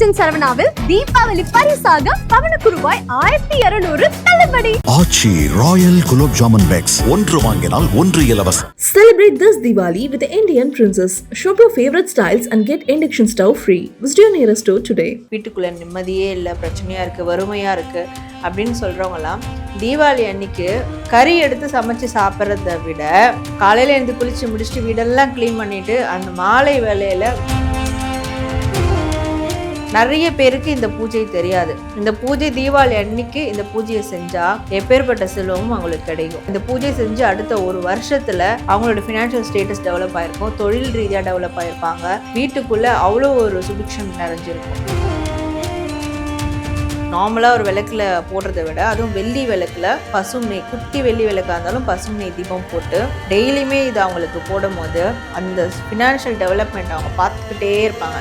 ராஜன் சரவணாவில் தீபாவளி பரிசாக பவனுக்கு ரூபாய் ஆயிரத்தி இருநூறு தள்ளுபடி ஆச்சி ராயல் குலோப் ஜாமுன் பேக்ஸ் ஒன்று வாங்கினால் ஒன்று இலவசம் Celebrate this Diwali with the Indian Princess. Shop your favorite styles and get induction stove free. Visit your nearest store today. வீட்டுக்குள்ளே நிம்மதியே இல்லை பிரச்சனையாக இருக்குது வறுமையாக இருக்குது அப்படின்னு சொல்கிறவங்களாம் தீபாவளி அன்னைக்கு கறி எடுத்து சமைச்சு சாப்பிட்றத விட காலையில் எழுந்து குளிச்சு முடிச்சுட்டு வீடெல்லாம் க்ளீன் பண்ணிட்டு அந்த மாலை வேலையில் நிறைய பேருக்கு இந்த பூஜை தெரியாது. இந்த பூஜை தீபாவளி அன்னைக்கு இந்த பூஜையை செஞ்சா எப்பேற்பட்ட செல்வமும் அவங்களுக்கு கிடைக்கும். இந்த பூஜை செஞ்சு அடுத்த ஒரு வருஷத்துல அவங்களோட ஃபினான்ஷியல் ஸ்டேட்டஸ் டெவலப் ஆயிருக்கும். தொழில் ரீதியாக டெவலப் ஆயிருப்பாங்க. வீட்டுக்குள்ள அவ்வளோ ஒரு சுபிக்ஷம் நிறைஞ்சிருக்கும். நார்மலாக ஒரு விளக்குல போடுறதை விட அதுவும் வெள்ளி விளக்கில் பசுமை குட்டி வெள்ளி விளக்காக இருந்தாலும் பசுமை தீபம் போட்டு டெய்லியுமே இது அவங்களுக்கு போடும்போது அந்த ஃபினான்ஷியல் டெவலப்மெண்ட் அவங்க பார்த்துக்கிட்டே இருப்பாங்க.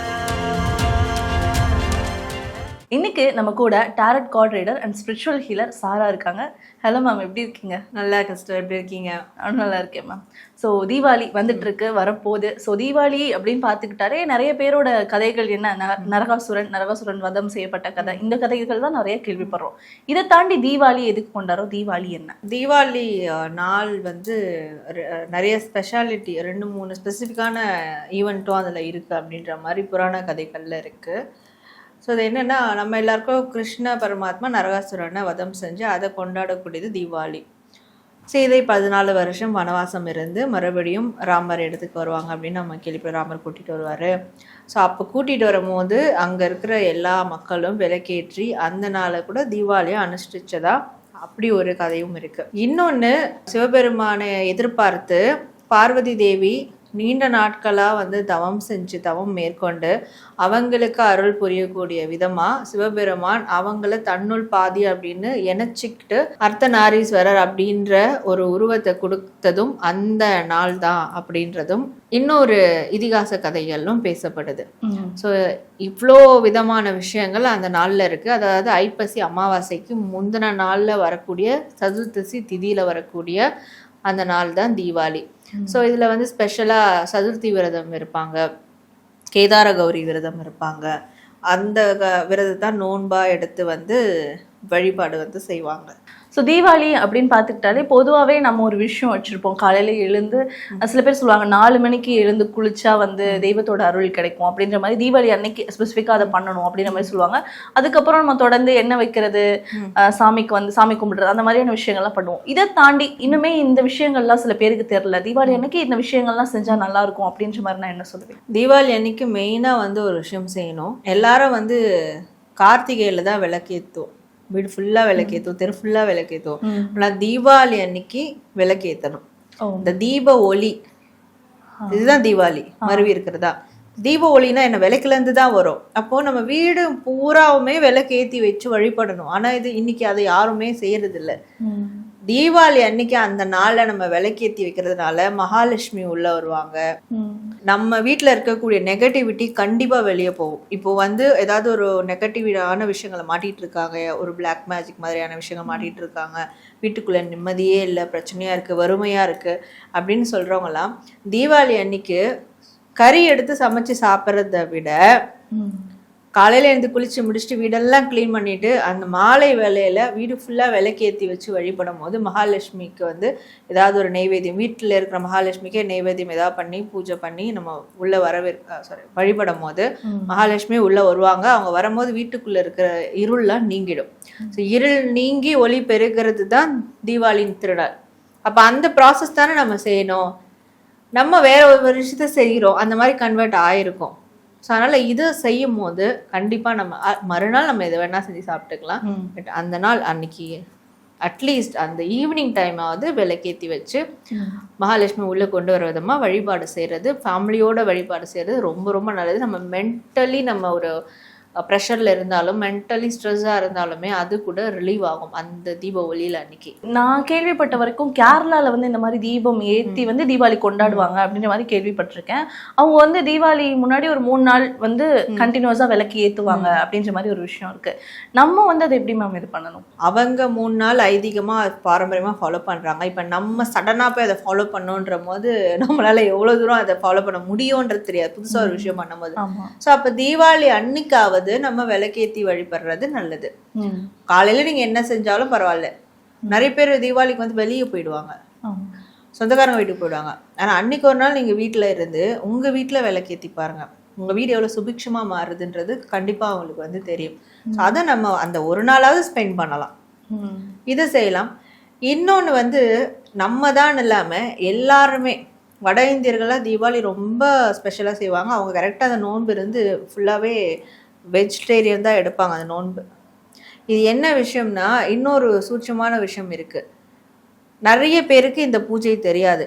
இன்னைக்கு நம்ம கூட tarot card reader and spiritual healer Sara இருக்காங்க. ஹலோ மேம் எப்படி இருக்கீங்க? நல்லா கஷ்டம் எப்படி இருக்கீங்க? நானும் நல்லா இருக்கேன் மேம் ஸோ தீபாவளி வந்துட்டு இருக்கு வரப்போகுது. ஸோ தீபாவளி அப்படின்னு பார்த்துக்கிட்டாலே நிறைய பேரோட கதைகள் என்ன? நரகாசுரன் நரகாசுரன் வதம் செய்யப்பட்ட கதை. இந்த கதைகள் தான் நிறைய கேள்விப்படுறோம். இதை தாண்டி தீபாவளி எதுக்கு கொண்டாடுறோம்? தீபாவளி என்ன? தீபாவளி நாள் வந்து நிறைய ஸ்பெஷாலிட்டி ரெண்டு மூணு ஸ்பெசிஃபிக்கான ஈவெண்ட்டும் அதில் இருக்குது அப்படின்ற மாதிரி புராண கதைகளில் இருக்குது ஸோ அது என்னென்னா நம்ம எல்லாருக்கும் கிருஷ்ண பரமாத்மா நரகாசுரனை வதம் செஞ்சு அதை கொண்டாடக்கூடியது தீபாவளி. சீதை பதினாலு வருஷம் வனவாசம் இருந்து மறுபடியும் ராமர் இடத்துக்கு வருவாங்க அப்படின்னு நம்ம கேள்விப்பட ராமர் கூட்டிகிட்டு வருவார். ஸோ அப்போ கூட்டிகிட்டு வரும்போது அங்கே இருக்கிற எல்லா மக்களும் விளக்கேற்றி அந்த நாளை கூட தீபாவளியை அனுஷ்டிச்சதா? அப்படி ஒரு கதையும் இருக்குது இன்னொன்று சிவபெருமானை எதிர்பார்த்து பார்வதி தேவி நீண்ட நாட்களாக வந்து தவம் செஞ்சு தவம் மேற்கொண்டு அவங்களுக்கு அருள் புரியக்கூடிய விதமாக சிவபெருமான் அவங்கள தன்னுள் பாதி அப்படின்னு இணைச்சிக்கிட்டு அர்த்தநாரீஸ்வரர் அப்படின்ற ஒரு உருவத்தை கொடுத்ததும் அந்த நாள் தான் அப்படின்றதும் இன்னொரு இதிகாச கதைகளும் பேசப்படுது. ஸோ இவ்வளோ விதமான விஷயங்கள் அந்த நாளில் இருக்குது அதாவது ஐப்பசி அமாவாசைக்கு முந்தின நாளில் வரக்கூடிய சதுர்த்தசி திதியில் வரக்கூடிய அந்த நாள் தான் தீபாவளி. ஸோ இதில் வந்து ஸ்பெஷலாக சதுர்த்தி விரதம் இருப்பாங்க. கேதார கௌரி விரதம் இருப்பாங்க. அந்த க- விரதத்தை நோன்பாக எடுத்து வந்து வழிபாடு வந்து செய்வாங்க. ஸோ தீபாவளி அப்படின்னு பார்த்துக்கிட்டாலே பொதுவாகவே நம்ம ஒரு விஷயம் வச்சுருப்போம். காலையில் எழுந்து சில பேர் சொல்லுவாங்க நாலு மணிக்கு எழுந்து குளிச்சா வந்து தெய்வத்தோட அருள் கிடைக்கும் அப்படின்ற மாதிரி தீபாவளி அன்னைக்கு ஸ்பெசிஃபிக்காக அதை பண்ணணும் அப்படின்ற மாதிரி சொல்லுவாங்க. அதுக்கப்புறம் நம்ம தொடர்ந்து எண்ணெய் வைக்கிறது? சாமிக்கு வந்து சாமி கும்பிடுறது அந்த மாதிரியான விஷயங்கள்லாம் பண்ணுவோம். இதை தாண்டி இன்னுமே இந்த விஷயங்கள்லாம் சில பேருக்கு தெரியல. தீபாவளி அன்னைக்கு இந்த விஷயங்கள்லாம் செஞ்சால் நல்லா இருக்கும் அப்படின்ற மாதிரி நான் என்ன சொல்லுவேன்? தீபாவளி அன்னைக்கு மெயினாக வந்து ஒரு விஷயம் செய்யணும். எல்லாரும் வந்து கார்த்திகையில் தான் விளக்கேற்றும் வீடு ஃபுல்லாக விளக்கேற்றும் தெரு ஃபுல்லாக விளக்கேற்றும் ஆனால் தீபாவளி அன்னைக்கு விளக்கேற்றணும். இந்த தீப ஒளி. இதுதான் தீபாவளி மருவி இருக்கிறதா. தீப ஒளினா என்ன விளக்குலேருந்து தான் வரும். அப்போ நம்ம வீடு பூராவுமே விளக்கேத்தி வச்சு வழிபடணும். ஆனா இது இன்னைக்கு அதை யாருமே செய்யறதில்ல. தீபாவளி அன்னைக்கு அந்த நாள்ல நம்ம விளக்கேத்தி வைக்கிறதுனால மகாலட்சுமி உள்ள வருவாங்க. நம்ம வீட்டில் இருக்கக்கூடிய நெகட்டிவிட்டி கண்டிப்பாக வெளியே போகும். இப்போ வந்து ஏதாவது ஒரு நெகட்டிவான விஷயங்களை மாட்டிட்டு இருக்காங்க. ஒரு Black மேஜிக் மாதிரியான விஷயங்கள் மாட்டிட்டு இருக்காங்க. வீட்டுக்குள்ளே நிம்மதியே இல்லை பிரச்சனையாக இருக்குது வறுமையாக இருக்குது அப்படின்னு சொல்கிறவங்களாம் தீபாவளி அன்னைக்கு கறி எடுத்து சமைச்சு சாப்பிட்றத விட காலையில் எழுந்து குளிச்சு முடிச்சுட்டு வீடெல்லாம் க்ளீன் பண்ணிட்டு அந்த மாலை வேலையில் வீடு ஃபுல்லாக விளக்கேற்றி வச்சு வழிபடும் போது மகாலட்சுமிக்கு வந்து ஏதாவது ஒரு நெய்வேத்தியம் வீட்டில் இருக்கிற மகாலட்சுமிக்கே நெய்வேத்தியம் ஏதாவது பண்ணி பூஜை பண்ணி நம்ம உள்ளே வரவே சாரி வழிபடும் போது மகாலட்சுமி உள்ளே வருவாங்க. அவங்க வரும்போது வீட்டுக்குள்ளே இருக்கிற இருள்லாம் நீங்கிடும். ஸோ இருள் நீங்கி ஒளி பெருகிறது தான் தீபாவளியின் திருநாள். அப்போ அந்த ப்ராசஸ் தானே நம்ம செய்யணும். நம்ம வேற ஒரு விஷயத்த செய்கிறோம் அந்த மாதிரி கன்வெர்ட் ஆயிருக்கும். ஸோ அதனால் இது செய்யும் போது கண்டிப்பாக நம்ம மறுநாள் நம்ம எது வேணால் செஞ்சு சாப்பிட்டுக்கலாம். பட் அந்த நாள் அன்னைக்கு அட்லீஸ்ட் அந்த ஈவினிங் டைமாவது விளக்கேற்றி வச்சு மகாலட்சுமி உள்ளே கொண்டு வர விதமாக வழிபாடு செய்கிறது ஃபேமிலியோட வழிபாடு செய்கிறது ரொம்ப ரொம்ப நல்லது. நம்ம மென்டலி நம்ம ஒரு ப்ரெஷரில் இருந்தாலும் மென்டலி ஸ்ட்ரெஸ்ஸாக இருந்தாலுமே அது கூட ரிலீவ் ஆகும் அந்த தீப ஒளியில் அன்னைக்கு. நான் கேள்விப்பட்ட வரைக்கும் கேரளால வந்து இந்த மாதிரி தீபம் ஏத்தி வந்து தீபாவளி கொண்டாடுவாங்க அப்படின்ற மாதிரி கேள்விப்பட்டிருக்கேன். அவங்க வந்து தீபாவளி முன்னாடி ஒரு மூணு நாள் வந்து கண்டினியூஸா விளக்கு ஏத்துவாங்க அப்படின்ற மாதிரி ஒரு விஷயம் இருக்கு. நம்ம வந்து அதை எப்படி மேம் இது பண்ணணும்? அவங்க மூணு நாள் ஐதீகமாக பாரம்பரியமாக ஃபாலோ பண்ணுறாங்க இப்போ நம்ம சடனாக போய் அதை ஃபாலோ பண்ணோன்ற போது நம்மளால எவ்வளோ தூரம் அதை ஃபாலோ பண்ண முடியுன்றது தெரியாது. புதுசாக ஒரு விஷயம் பண்ணும்போது. ஸோ அப்போ தீபாவளி அன்னைக்காவது நாளாவது நம்ம விளக்கேத்தி வழிபடுறது நல்லது. காலையில நீங்க என்ன செஞ்சாலும் பரவாயில்ல. நிறைய பேர் தீபாவளிக்கு வந்து வெளியே போயிடுவாங்க. சொந்தக்காரங்க வீட்டுக்கு போயிடுவாங்க. ஆனா அன்னைக்கு ஒரு நாள் நீங்க வீட்ல இருந்து உங்க வீட்ல விளக்கேத்தி பாருங்க. உங்க வீடு எவ்வளவு சுபிக்ஷமா மாறுதுன்றது கண்டிப்பா அவங்களுக்கு வந்து தெரியும். அதை நம்ம அந்த ஒரு நாளாவது ஸ்பெண்ட் பண்ணலாம். இதை செய்யலாம். இன்னொன்று வந்து நம்ம தான் இல்லாமல் எல்லாருமே வட இந்தியர்கள்லாம் தீபாவளி ரொம்ப ஸ்பெஷலாக செய்வாங்க. அவங்க கரெக்டாக அந்த நோன்பு இருந்து ஃபுல்லாகவே வெஜிடேரியன் தான் எடுப்பாங்க அந்த நோன்பு. இது என்ன விஷயம்னா இன்னொரு சூட்சமான விஷயம் இருக்குது நிறைய பேருக்கு இந்த பூஜை தெரியாது.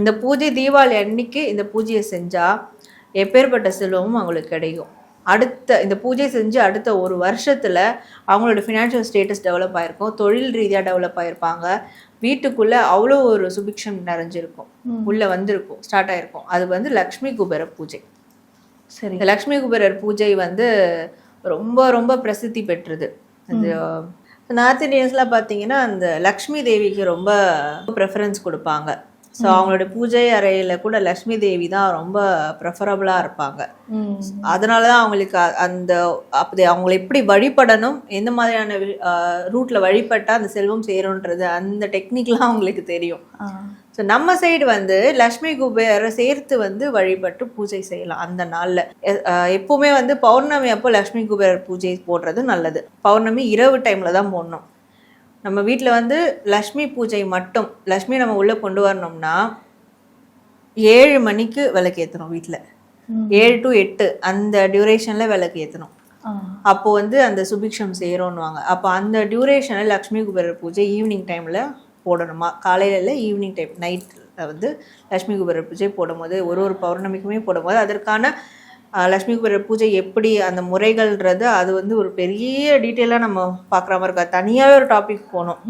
இந்த பூஜை தீபாவளி அன்னைக்கு இந்த பூஜையை செஞ்சால் எப்பேற்பட்ட செல்வமும் அவங்களுக்கு கிடைக்கும். அடுத்த இந்த பூஜை செஞ்சு அடுத்த ஒரு வருஷத்துல அவங்களோட ஃபினான்ஷியல் ஸ்டேட்டஸ் டெவலப் ஆயிருக்கும். தொழில் ரீதியாக டெவலப் ஆயிருப்பாங்க. வீட்டுக்குள்ள அவ்வளோ ஒரு சுபிக்ஷம் நிறைஞ்சிருக்கும். உள்ள வந்திருக்கும் ஸ்டார்ட் ஆயிருக்கும். அது வந்து லக்ஷ்மி குபேர பூஜை. சரி. லக்ஷ்மி குபேரர் பூஜை வந்து ரொம்ப ரொம்ப பிரசித்தி பெற்றது. அது நார்த் இந்தியன்ஸ்லாம் பார்த்தீங்கன்னா அந்த லக்ஷ்மி தேவிக்கு ரொம்ப ப்ரெஃபரன்ஸ் கொடுப்பாங்க. ஸோ அவங்களோட பூஜை அறையில கூட லக்ஷ்மி தேவி தான் ரொம்ப ப்ரெஃபரபுளாக இருப்பாங்க. அதனால தான் அவங்களுக்கு அந்த அப்படி அவங்களை எப்படி வழிபடணும் எந்த மாதிரியான ரூட்டில் வழிபட்டால் அந்த செல்வம் சேரும்ன்றது அந்த டெக்னிக்லாம் அவங்களுக்கு தெரியும். ஸோ நம்ம சைடு வந்து லக்ஷ்மி குபேரை சேர்த்து வந்து வழிபட்டு பூஜை செய்யலாம் அந்த நாளில். எப்பவுமே வந்து பௌர்ணமி அப்போ லக்ஷ்மி குபேரர் பூஜை போடுறது நல்லது. பௌர்ணமி இரவு டைமில் தான் போடணும். நம்ம வீட்டில் வந்து லக்ஷ்மி பூஜை மட்டும் லக்ஷ்மி நம்ம உள்ளே கொண்டு வரணும்னா ஏழு மணிக்கு விளக்கேற்றணும் வீட்டில் ஏழு டு எட்டு அந்த டியூரேஷனில் விளக்கு ஏற்றணும் ஆ. அப்போ வந்து அந்த சுபிக்ஷம் சேரும்னுவாங்க. அப்போ அந்த டியூரேஷனில் லக்ஷ்மி குபேரர் பூஜை ஈவினிங் டைமில் போடணுமா? காலையில இல்லை ஈவினிங் டைம் நைட்டில் வந்து லக்ஷ்மி குபேரர் பூஜை போடும்போது ஒரு ஒரு பௌர்ணமிக்குமே போடும்போது அதற்கான லக்ஷ்மி குபேரர் பூஜை எப்படி அந்த முறைகள்ன்றது அது வந்து ஒரு பெரிய டீட்டெயிலாக நம்ம பார்க்குற மாதிரி இருக்கா? தனியாகவே ஒரு டாபிக் போகணும்.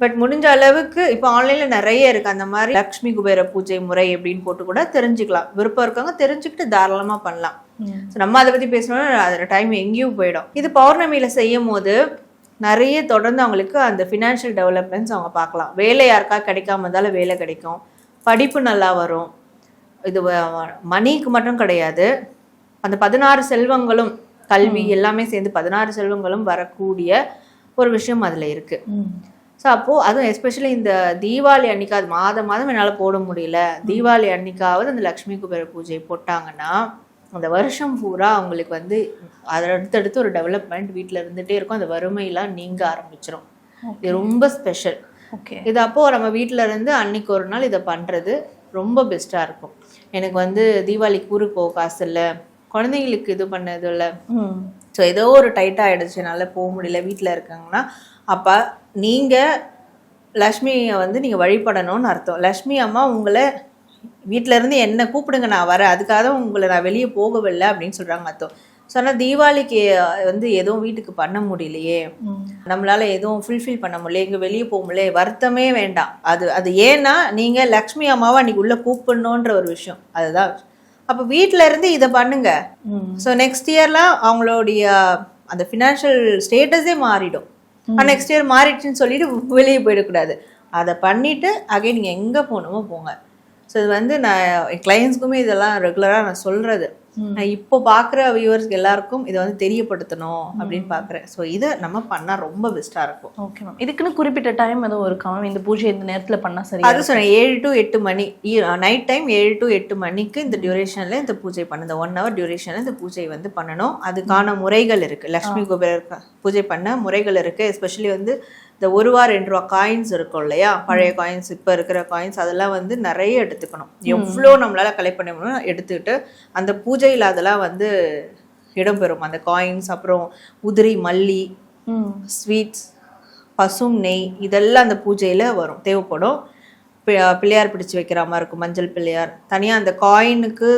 பட் முடிஞ்ச அளவுக்கு இப்போ ஆன்லைனில் நிறைய இருக்குது அந்த மாதிரி லக்ஷ்மி குபேர பூஜை முறை எப்படின்னு போட்டு கூட தெரிஞ்சுக்கலாம். விருப்பம் இருக்கவங்க தெரிஞ்சுக்கிட்டு தாராளமாக பண்ணலாம். So, நம்ம அதை பற்றி பேசணும்னா அதில் டைம் எங்கேயும் போயிடும். இது பௌர்ணமியில் செய்யும் போது நிறைய தொடர்ந்து அவங்களுக்கு அந்த ஃபினான்ஷியல் டெவலப்மெண்ட்ஸ் அவங்க பார்க்கலாம். வேலை யாருக்கா கிடைக்காம இருந்தாலும் வேலை கிடைக்கும். படிப்பு நல்லா வரும். இது மணிக்கு மட்டும் கிடையாது. அந்த பதினாறு செல்வங்களும் கல்வி எல்லாமே சேர்ந்து பதினாறு செல்வங்களும் வரக்கூடிய ஒரு விஷயம் அதில் இருக்குது. ஸோ அப்போது அதுவும் எஸ்பெஷலி இந்த தீபாவளி அன்னைக்கு அது மாதம் மாதம் என்னால் போட முடியல. தீபாவளி அன்னைக்காவது அந்த லக்ஷ்மி குபேர பூஜை போட்டாங்கன்னா அந்த வருஷம் பூரா அவங்களுக்கு வந்து அதை அடுத்தடுத்து ஒரு டெவலப்மெண்ட் வீட்டில் இருந்துகிட்டே இருக்கும். அந்த வறுமையெல்லாம் நீங்க ஆரம்பிச்சிடும் இது ரொம்ப ஸ்பெஷல் ஓகே இது அப்போது நம்ம வீட்டில் இருந்து அன்னைக்கு ஒரு நாள் இதை பண்ணுறது ரொம்ப பெஸ்ட்டாக இருக்கும். எனக்கு வந்து தீபாவளிக்கு ஊருக்கு போக காசு இல்லை. குழந்தைங்களுக்கு இது பண்ணது இல்லை. ஸோ ஏதோ ஒரு டைட் ஆகிடுச்சு என்னால் போக முடியல. வீட்டில் இருக்காங்கன்னா அப்போ நீங்கள் லக்ஷ்மியை வந்து நீங்கள் வழிபடணும்னு அர்த்தம். லக்ஷ்மி அம்மா உங்களை வீட்ல இருந்து என்ன கூப்பிடுங்க நான் வரேன். அதுக்காக தான் உங்களை நான் வெளியே போகவில்லை அப்படின்னு சொல்கிறாங்க அர்த்தம் ஸோ ஆனால் தீபாவளிக்கு வந்து எதுவும் வீட்டுக்கு பண்ண முடியலையே. நம்மளால எதுவும் ஃபுல்ஃபில் பண்ண முடியல. எங்க வெளியே போக முடியல. வருத்தமே வேண்டாம். அது அது ஏன்னா நீங்க லக்ஷ்மி அம்மாவை அன்னைக்கு உள்ள கூப்பிடணுன்ற ஒரு விஷயம். அதுதான். அப்போ வீட்ல இருந்து இதை பண்ணுங்க. ஸோ நெக்ஸ்ட் இயர்லாம் அவங்களுடைய அந்த ஃபினான்ஷியல் ஸ்டேட்டஸே மாறிடும். நெக்ஸ்ட் இயர் மாறிடுச்சுன்னு சொல்லிட்டு வெளியே போயிடக்கூடாது. அதை பண்ணிட்டு அகைன் நீங்கள் எங்கே போகணுமோ போங்க. ஸோ இது வந்து நான் என் கிளைண்ட்ஸ்க்குமே இதெல்லாம் ரெகுலராக நான் சொல்கிறது நான் இப்போ பார்க்குற வியூவர்ஸ்க்கு எல்லாருக்கும் இதை வந்து தெரியப்படுத்தணும் அப்படின்னு பார்க்குறேன் ஸோ இதை நம்ம பண்ணால் ரொம்ப பெஸ்ட்டாக இருக்கும். ஓகே மேம் இதுக்குன்னு குறிப்பிட்ட டைம் எதுவும் இருக்கா மேம் இந்த பூஜை இந்த நேரத்துல பண்ணா சரி அது சொன்னேன் ஏழு டு எட்டு மணி. நைட் டைம் ஏழு டு எட்டு மணிக்கு இந்த டியூரேஷனில் இந்த பூஜை பண்ண இந்த ஒன் ஹவர் டியூரேஷனில் இந்த பூஜை வந்து பண்ணணும். அதுக்கான முறைகள் இருக்குது லக்ஷ்மி குபேரர் க- பூஜை பண்ண முறைகள் இருக்குது எஸ்பெஷலி வந்து இந்த ஒரு ரூபா ரெண்டு ரூபா காயின்ஸ் இருக்கும் இல்லையா? பழைய காயின்ஸ் இப்போ இருக்கிற காயின்ஸ் அதெல்லாம் வந்து நிறைய எடுத்துக்கணும். எவ்வளோ நம்மளால கலெக்ட் பண்ண முடியும் எடுத்துக்கிட்டு அந்த பூஜையில் அதெல்லாம் வந்து இடம்பெறும். அந்த காயின்ஸ் அப்புறம் உதிரி மல்லி. ஸ்வீட்ஸ் பசும் நெய் இதெல்லாம் அந்த பூஜையில் வரும். தேவைப்படும். பிள்ளையார் பிடிச்சு வைக்கிற மாதிரி இருக்கும் மஞ்சள் பிள்ளையார். தனியாக அந்த காயினுக்கு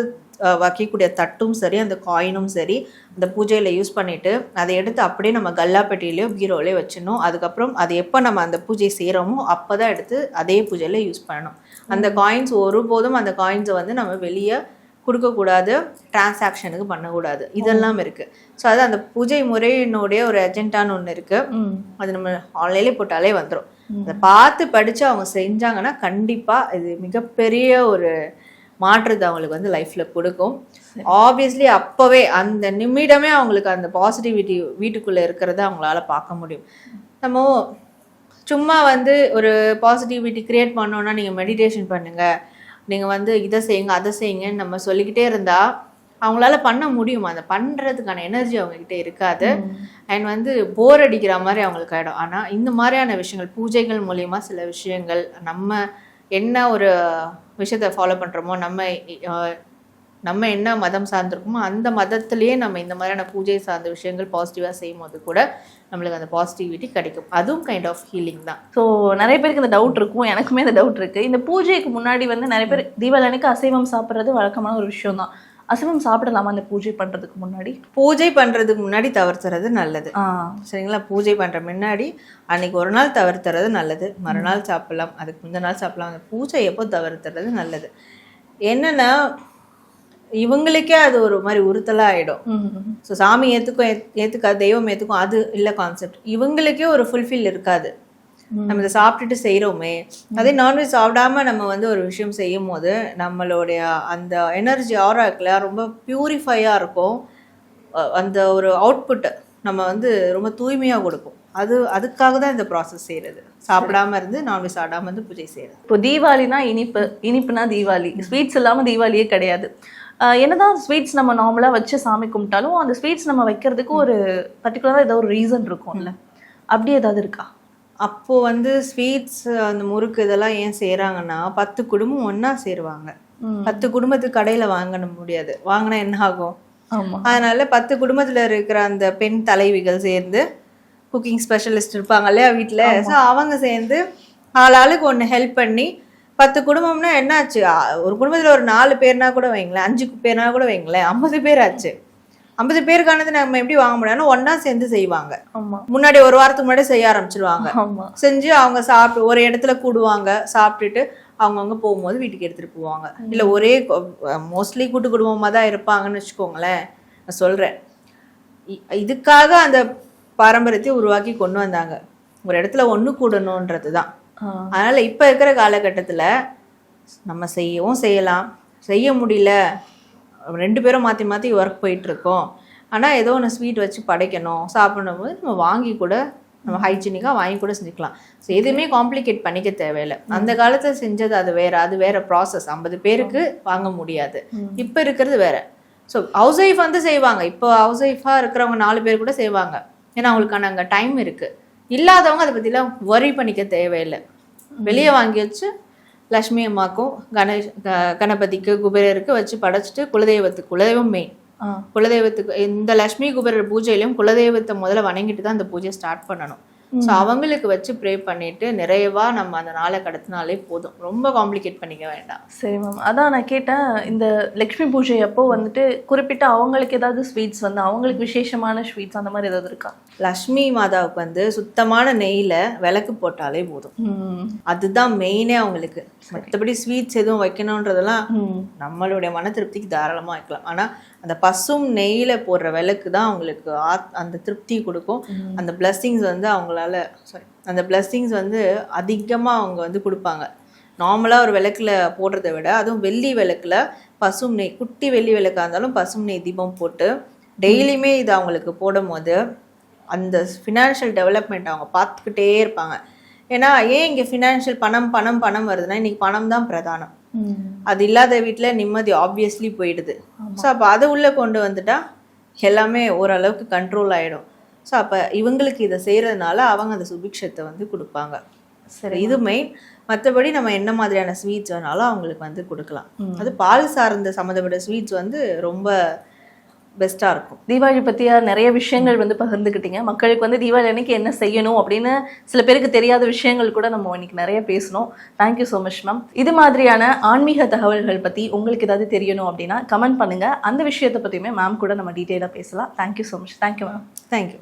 வைக்கக்கூடிய தட்டும் சரி அந்த காயினும் சரி அந்த பூஜையில் யூஸ் பண்ணிட்டு அதை எடுத்து அப்படியே நம்ம கல்லாப்பெட்டியிலையோ பீரோலையோ வச்சிடணும். அதுக்கப்புறம் அது எப்போ நம்ம அந்த பூஜை செய்கிறோமோ அப்போ தான் எடுத்து அதே பூஜையில் யூஸ் பண்ணணும். அந்த காயின்ஸ் ஒருபோதும் அந்த காயின்ஸை வந்து நம்ம வெளியே கொடுக்கக்கூடாது டிரான்சாக்ஷனுக்கு பண்ணக்கூடாது. இதெல்லாம் இருக்குது ஸோ அது அந்த பூஜை முறையினுடைய ஒரு அஜெண்டான்னு ஒன்று இருக்குது. அது நம்ம ஆன்லைன்லேயே போட்டாலே வந்துடும் அதை பார்த்து படித்து அவங்க செஞ்சாங்கன்னா கண்டிப்பாக இது மிகப்பெரிய ஒரு மாற்றத்தை அவங்களுக்கு வந்து லைஃப்பில் கொடுக்கும். ஆப்வியஸ்லி அப்பவே அந்த நிமிடமே அவங்களுக்கு அந்த பாசிட்டிவிட்டி வீட்டுக்குள்ள இருக்கிறத அவங்களால பார்க்க முடியும். நம்ம சும்மா வந்து ஒரு பாசிட்டிவிட்டி கிரியேட் பண்ணோம்னா நீங்க மெடிடேஷன் பண்ணுங்க. நீங்க வந்து இதை செய்யுங்க அதை செய்யுங்கன்னு நம்ம சொல்லிக்கிட்டே இருந்தா அவங்களால பண்ண முடியும். அந்த பண்றதுக்கான எனர்ஜி அவங்க கிட்ட இருக்காது அண்ட் வந்து போர் அடிக்கிற மாதிரி அவங்களுக்கு ஆயிடும். ஆனா இந்த மாதிரியான விஷயங்கள் பூஜைகள் மூலியமா சில விஷயங்கள் நம்ம என்ன ஒரு விஷயத்த ஃபாலோ பண்ணுறோமோ நம்ம நம்ம என்ன மதம் சார்ந்திருக்கோமோ அந்த மதத்திலேயே நம்ம இந்த மாதிரியான பூஜை சார்ந்த விஷயங்கள் பாசிட்டிவாக செய்யும் போது கூட நம்மளுக்கு அந்த பாசிட்டிவிட்டி கிடைக்கும். அதுவும் கைண்ட் ஆஃப் ஹீலிங் தான். ஸோ நிறைய பேருக்கு இந்த டவுட் இருக்கும். எனக்குமே இந்த டவுட் இருக்குது இந்த பூஜைக்கு முன்னாடி வந்து நிறைய பேர் தீபாவளி அன்னைக்கு அசைவம் சாப்பிட்றது வழக்கமான ஒரு விஷயம் தான் அசைவம் சாப்பிடலாமா இந்த பூஜை பண்றதுக்கு முன்னாடி? பூஜை பண்றதுக்கு முன்னாடி தவிர்த்துறது நல்லது. சரிங்களா? பூஜை பண்ற முன்னாடி அன்னைக்கு ஒரு நாள் தவிர்த்துறது நல்லது. மறுநாள் சாப்பிடலாம். அதுக்கு முந்தின நாள் சாப்பிடலாம். அந்த பூஜை எப்போ தவிர்த்துறது நல்லது. என்னன்னா இவங்களுக்கே அது ஒரு மாதிரி உறுத்தலா ஆயிடும். ம். ஸோ சாமி ஏத்துக்கும் ஏத்- ஏத்துக்காது தெய்வம் ஏத்துக்கும் அது இல்லை கான்செப்ட் இவங்களுக்கே ஒரு ஃபுல்ஃபில் இருக்காது. நம்ம இதை சாப்பிட்டுட்டு செய்கிறோமே அதே நான்வெஜ் சாப்பிடாம நம்ம வந்து ஒரு விஷயம் செய்யும் போது நம்மளுடைய அந்த எனர்ஜி ஆரா இருக்குல்ல ரொம்ப பியூரிஃபையாக இருக்கும். அந்த ஒரு அவுட்புட் நம்ம வந்து ரொம்ப தூய்மையாக கொடுக்கும். அது அதுக்காக தான் இந்த ப்ராசஸ் செய்கிறது சாப்பிடாம இருந்து நான்வெஜ் சாப்பிடாம இருந்து பூஜை செய்கிறது இப்போ தீபாவளினா இனிப்பு. இனிப்புனா தீபாவளி. ஸ்வீட்ஸ் இல்லாம தீபாவளியே கிடையாது. என்னதான் ஸ்வீட்ஸ் நம்ம நார்மலா வச்சு சாமி கும்பிட்டாலும் அந்த ஸ்வீட்ஸ் நம்ம வைக்கிறதுக்கு ஒரு பர்டிகுலரா ஏதோ ஒரு ரீசன் இருக்கும்ல. அப்படி ஏதாவது இருக்கா? அப்போ வந்து ஸ்வீட்ஸ் அந்த முறுக்கு இதெல்லாம் ஏன் செய்கிறாங்கன்னா பத்து குடும்பம் ஒன்றா சேருவாங்க. பத்து குடும்பத்துக்கு கடையில் வாங்க முடியாது. வாங்கினா என்ன ஆகும்? அதனால பத்து குடும்பத்துல இருக்கிற அந்த பெண் தலைவிகள் சேர்ந்து குக்கிங் ஸ்பெஷலிஸ்ட் இருப்பாங்க இல்லையா வீட்டில் ஸோ அவங்க சேர்ந்து ஆளாளுக்கு ஒன்று ஹெல்ப் பண்ணி பத்து குடும்பம்னா என்னாச்சு? ஒரு குடும்பத்தில் ஒரு நாலு பேர்னா கூட வைங்களேன் அஞ்சு பேர்னா கூட வைங்களேன் ஐம்பது பேர் ஆச்சு. ஐம்பது பேருக்கானது நம்ம எப்படி வாங்க முடியும்னா ஒன்றா சேர்ந்து செய்வாங்க. முன்னாடி ஒரு வாரத்துக்கு முன்னாடி செய்ய ஆரம்பிச்சிருவாங்க. செஞ்சு அவங்க சாப்பிட்டு ஒரு இடத்துல கூடுவாங்க சாப்பிட்டுட்டு அவங்கவுங்க போகும்போது வீட்டுக்கு எடுத்துட்டு போவாங்க. இல்லை ஒரே மோஸ்ட்லி கூட்டு குடும்பமாக தான் இருப்பாங்கன்னு வச்சுக்கோங்களேன். நான் சொல்கிறேன் இதுக்காக அந்த பாரம்பரியத்தை உருவாக்கி கொண்டு வந்தாங்க. ஒரு இடத்துல ஒன்று கூடணுன்றது தான். அதனால் இப்போ இருக்கிற காலகட்டத்தில் நம்ம செய்யவும் செய்யலாம். செய்ய முடியல. ரெண்டு பேரும் மாற்றி மாற்றி ஒர்க் போயிட்டுருக்கோம். ஆனால் ஏதோ ஒன்று ஸ்வீட் வச்சு படைக்கணும் சாப்பிடும் போது நம்ம வாங்கி கூட நம்ம ஹைஜீனிக்காக வாங்கி கூட செஞ்சுக்கலாம். ஸோ எதுவுமே காம்ப்ளிகேட் பண்ணிக்க தேவையில்லை. அந்த காலத்தில் செஞ்சது அது வேற அது வேற ப்ராசஸ் ஐம்பது பேருக்கு வாங்க முடியாது. இப்போ இருக்கிறது வேற. ஸோ ஹவுஸ் ஒய்ஃப் வந்து செய்வாங்க. இப்போ ஹவுஸ் ஒய்ஃபாக இருக்கிறவங்க நாலு பேர் கூட செய்வாங்க. ஏன்னா அவங்களுக்கான அங்கே டைம் இருக்குது இல்லாதவங்க அதை பற்றிலாம் worry பண்ணிக்க தேவையில்லை. வெளியே வாங்கி வச்சு லக்ஷ்மி அம்மாக்கும் கணேஷ் கணபதிக்கு குபேரருக்கு வச்சு படைச்சிட்டு குலதெய்வத்துக்கு குலதெய்வம் மெயின் குலதெய்வத்துக்கு இந்த லக்ஷ்மி குபேரர் பூஜையிலையும் குலதெய்வத்தை முதல்ல வணங்கிட்டு தான் அந்த பூஜையை ஸ்டார்ட் பண்ணணும். ஸோ அவங்களுக்கு வச்சு ப்ரே பண்ணிட்டு நிறைவா நம்ம அந்த நாளை கடத்தினாலே போதும். ரொம்ப காம்ப்ளிகேட் பண்ணிக்க வேண்டாம். சரி மேம் அதான் நான் கேட்டேன். இந்த லக்ஷ்மி பூஜை அப்போ வந்துட்டு குறிப்பிட்ட அவங்களுக்கு ஏதாவது ஸ்வீட்ஸ் வந்து அவங்களுக்கு விசேஷமான ஸ்வீட்ஸ் அந்த மாதிரி ஏதாவது இருக்கா? லக்ஷ்மி மாதாவுக்கு வந்து சுத்தமான நெய்யில விளக்கு போட்டாலே போதும். அதுதான் மெயினே அவங்களுக்கு. மற்றபடி ஸ்வீட்ஸ் எதுவும் வைக்கணுன்றதெல்லாம் நம்மளுடைய மன திருப்திக்கு தாராளமாக வைக்கலாம். ஆனால் அந்த பசும் நெய்யில் போடுற விளக்கு தான் அவங்களுக்கு ஆத் அந்த திருப்தி கொடுக்கும். அந்த blessings வந்து அவங்களால சாரி அந்த blessings வந்து அதிகமாக அவங்க வந்து கொடுப்பாங்க. நார்மலாக ஒரு விளக்குல போடுறதை விட அதுவும் வெள்ளி விளக்குல பசும் நெய் குட்டி வெள்ளி விளக்காக இருந்தாலும் பசும் நெய் தீபம் போட்டு டெய்லியுமே இது அவங்களுக்கு போடும்போது அந்த ஃபினான்ஷியல் டெவலப்மெண்ட் அவங்க பார்த்துக்கிட்டே இருப்பாங்க. ஏன்னா ஏன் இங்கே ஃபினான்ஷியல் பணம் பணம் பணம் வருதுன்னா இன்னைக்கு பணம் தான் பிரதானம். அது இல்லாத வீட்டில் நிம்மதி ஆப்வியஸ்லி போயிடுது. ஸோ அப்போ அதை உள்ளே கொண்டு வந்துட்டா எல்லாமே ஓரளவுக்கு கண்ட்ரோல் ஆகிடும் ஸோ அப்போ இவங்களுக்கு இதை செய்கிறதுனால அவங்க அந்த சுபிக்ஷத்தை வந்து கொடுப்பாங்க. சரி இது மெயின் மற்றபடி நம்ம என்ன மாதிரியான ஸ்வீட்ஸ் வேணாலும் அவங்களுக்கு வந்து கொடுக்கலாம். அது பால் சார்ந்த சம்மந்தப்பட்ட ஸ்வீட்ஸ் வந்து ரொம்ப பெஸ்ட்டாக இருக்கும். தீபாவளி பற்றியாக நிறைய விஷயங்கள் வந்து பகிர்ந்துக்கிட்டீங்க மக்களுக்கு வந்து தீபாவளி அன்னைக்கு என்ன செய்யணும் அப்படின்னு சில பேருக்கு தெரியாத விஷயங்கள் கூட நம்ம இன்னைக்கு நிறைய பேசணும் தேங்க்யூ ஸோ மச் மேம் இது மாதிரியான ஆன்மீக தகவல்கள் பற்றி உங்களுக்கு ஏதாவது தெரியணும் அப்படின்னா கமெண்ட் பண்ணுங்கள் அந்த விஷயத்தை பற்றியுமே மேம் கூட நம்ம டீட்டெயிலாக பேசலாம். Thank you so much thank you ma'am thank you